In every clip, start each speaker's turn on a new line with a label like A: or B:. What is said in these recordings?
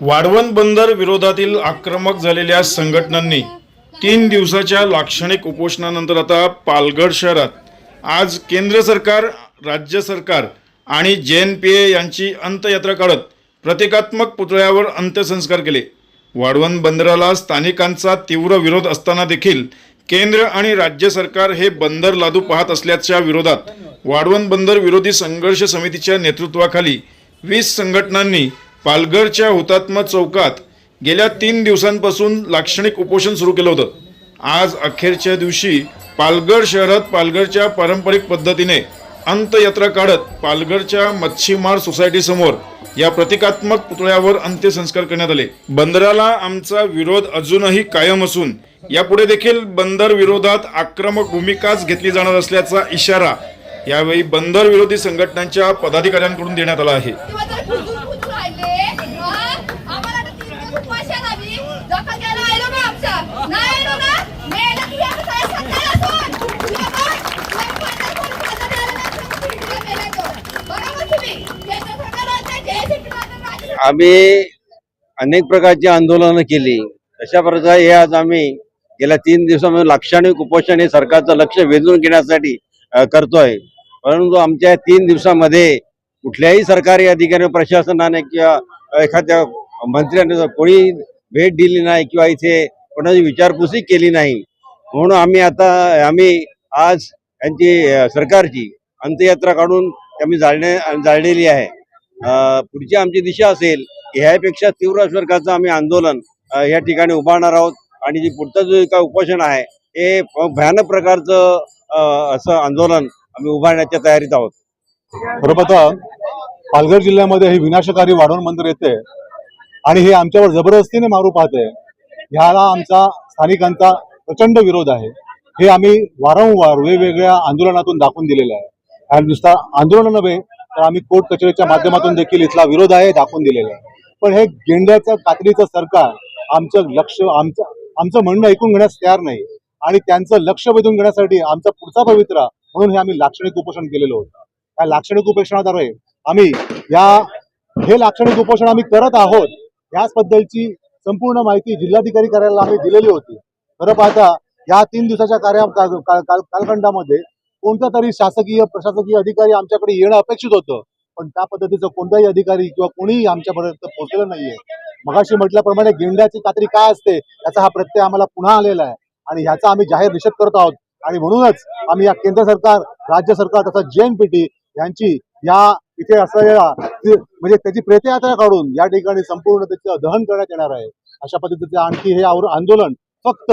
A: वाढवण बंदर विरोधातील आक्रमक झालेल्या संघटनांनी तीन दिवसाच्या लाक्षणिक उपोषणानंतर आता पालघर शहरात. आज केंद्र सरकार राज्य सरकार आणि जे एन पी ए यांची अंत्ययात्रा काढत प्रतिकात्मक पुतळ्यावर अंत्यसंस्कार केले. वाढवण बंदराला स्थानिकांचा तीव्र विरोध असताना देखील केंद्र आणि राज्य सरकार हे बंदर लादू पाहत असल्याच्या विरोधात वाढवण बंदर विरोधी संघर्ष समितीच्या नेतृत्वाखाली वीस संघटनांनी पालघरच्या हुतात्मा चौकात गेल्या तीन दिवसांपासून लाक्षणिक उपोषण सुरू केलं होतं. आज अखेरच्या दिवशी पालघर शहरात पालघरच्या पारंपरिक पद्धतीने अंत्ययात्रा काढत पालघरच्या मच्छीमार सोसायटी समोर या प्रतिकात्मक पुतळ्यावर अंत्यसंस्कार करण्यात आले. बंदराला आमचा विरोध अजूनही कायम असून यापुढे देखील बंदर विरोधात आक्रमक भूमिकाच घेतली जाणार असल्याचा इशारा यावेळी बंदर विरोधी संघटनांच्या पदाधिकाऱ्यांकडून देण्यात आला आहे.
B: आम्ही
C: अनेक प्रकारची आंदोलनं केली. अशा प्रकारे हे आज आम्ही गेल्या तीन दिवसामध्ये लाक्षणिक उपोषण हे सरकारचं लक्ष वेधून घेण्यासाठी करतोय. परंतु आमच्या तीन दिवसामध्ये कुठल्याही सरकारी अधिकारी प्रशासनाने किंवा एखाद्या मंत्र्याने कोणी भेट दिली नाही किंवा इथे कोणाची विचारपूसही केली नाही म्हणून आम्ही आता आम्ही आज यांची सरकारची अंत्ययात्रा काढून आम्ही जाळणे जाळलेली आहे. पुढची आमची दिशा असेल की ह्यापेक्षा तीव्र स्वरूपाचं आम्ही आंदोलन या ठिकाणी उभारणार आहोत. आणि जे पुढचं जो काय उपोषण आहे हे भयानक प्रकारचं असं आंदोलन आम्ही उभारण्याच्या तयारीत आहोत.
D: बरोबर पालघर जिल्ह्यामध्ये ही विनाशकारी वाढवण मंदिर येते आणि हे आमच्यावर जबरदस्तीने मारू पाहते. ह्याला आमचा स्थानिकांचा प्रचंड विरोध आहे. हे आम्ही वारंवार वेगवेगळ्या आंदोलनातून दाखवून दिलेलं आहे. आणि नुसता आंदोलन नव्हे तर आम्ही कोर्ट कचेरीच्या माध्यमातून देखील इथला विरोध आहे दाखवून दिलेला आहे. पण हे गेंड्याचं कातडीचं सरकार आमचं लक्ष आमचं आमचं म्हणणं ऐकून घेण्यास तयार नाही. आणि त्यांचं लक्ष वेधून घेण्यासाठी आमचा पुढचा पवित्रा म्हणून हे आम्ही लाक्षणिक उपोषण केलेलं होतं. या लाक्षणिक उपोषणाद्वारे आम्ही या हे लाक्षणिक उपोषण आम्ही करत आहोत याच बद्दलची संपूर्ण माहिती जिल्हाधिकारी कार्यालयाला आम्ही दिलेली होती. खरं पाहता या तीन दिवसाच्या कार्या कालखंडामध्ये कोणता तरी शासकीय प्रशासकीय अधिकारी आमच्याकडे येणं अपेक्षित होतं पण त्या पद्धतीचं कोणताही अधिकारी किंवा कोणीही आमच्यापर्यंत पोहोचलेलं नाहीये. मगाशी म्हटल्याप्रमाणे गेंड्याची कात्री काय असते याचा हा प्रत्यय आम्हाला पुन्हा आलेला आहे. आणि ह्याचा आम्ही जाहीर निषेध करत आहोत. आणि म्हणूनच आम्ही या केंद्र सरकार राज्य सरकार तसंच जेएनपीटी यांची या इथे असलेल्या म्हणजे त्याची प्रेतयात्रा काढून या ठिकाणी संपूर्ण त्याचं दहन करण्यात येणार आहे. अशा पद्धतीचे आणखी हे आंदोलन फक्त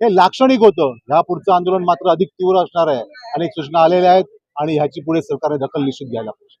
D: हे लाक्षणिक होतं. ह्या पुढचं आंदोलन मात्र अधिक तीव्र असणार आहे. अनेक सूचना आलेल्या आहेत आणि ह्याची पुढे सरकारने दखल निश्चित घ्यायला पाहिजे.